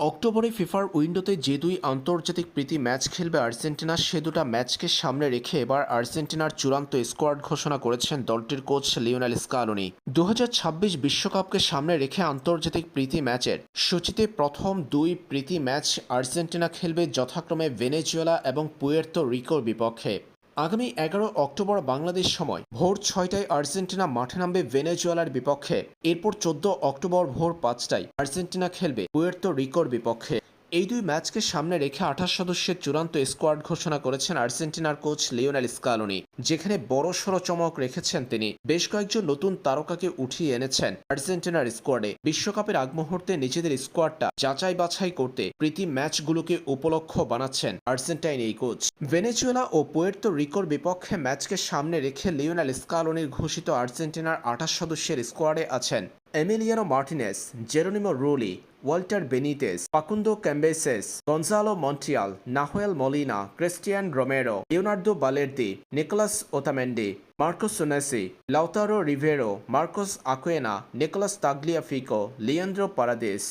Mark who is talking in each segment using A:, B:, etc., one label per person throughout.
A: অক্টোবরে ফিফার উইন্ডোতে যে দুই আন্তর্জাতিক প্রীতি ম্যাচ খেলবে আর্জেন্টিনা। সে দুটা ম্যাচকে সামনে রেখে এবার আর্জেন্টিনার চূড়ান্ত স্কোয়াড ঘোষণা করেছেন দলটির কোচ লিওনেল স্কালোনি। দু বিশ্বকাপকে সামনে রেখে আন্তর্জাতিক প্রীতি ম্যাচের সূচিতে প্রথম দুই প্রীতি ম্যাচ আর্জেন্টিনা খেলবে যথাক্রমে ভেনেজুয়েলা এবং পুয়ের্তো রিকোর বিপক্ষে। আগামী এগারো অক্টোবর বাংলাদেশ সময় ভোর ছয়টায় আর্জেন্টিনা মাঠে নামবে ভেনেজুয়েলার বিপক্ষে। এরপর চোদ্দ অক্টোবর ভোর পাঁচটায় আর্জেন্টিনা খেলবে পুয়ের্তো রিকোর বিপক্ষে। এই দুই ম্যাচকে সামনে রেখে আঠাশ সদস্যের চূড়ান্ত স্কোয়াড ঘোষণা করেছেন আর্জেন্টিনার কোচ লিওনেল স্কালোনি, যেখানে বড় সড় চমক রেখেছেন তিনি। বেশ কয়েকজন নতুন তারকাকে উঠিয়ে এনেছেন আর্জেন্টিনার স্কোয়াডে। বিশ্বকাপের আগ মুহূর্তে নিজেদের স্কোয়াডটা যাচাই বাছাই করতে প্রীতি ম্যাচগুলোকে উপলক্ষ বানাচ্ছেন আর্জেন্টাইন এই কোচ। ভেনেজুয়েলা ও পুয়ের্তো রিকোর বিপক্ষে ম্যাচকে সামনে রেখে লিওনেল স্কালোনির ঘোষিত আর্জেন্টিনার আঠাশ সদস্যের স্কোয়াডে আছেন। Emiliano Martinez Geronimo Rulli Walter Benitez Facundo Cambeses Gonzalo Montiel Nahuel Molina Cristian Romero Leonardo Balerdi Nicolas Otamendi Marcos Senesi Lautaro Rivero Marcos Acuna Nicolas Tagliafico Leandro Paredes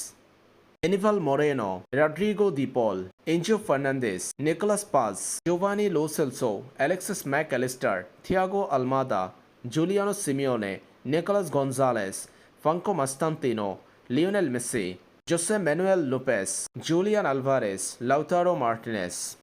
A: Anibal Moreno Rodrigo De Paul Enzo Fernandez Nicolas Paz Giovani Lo Celso Alexis Mac Allister Thiago Almada Giuliano Simeone Nicolas Gonzalez Franco Mastantino, Lionel Messi, Jose Manuel Lopez, Julian Alvarez, Lautaro Martinez.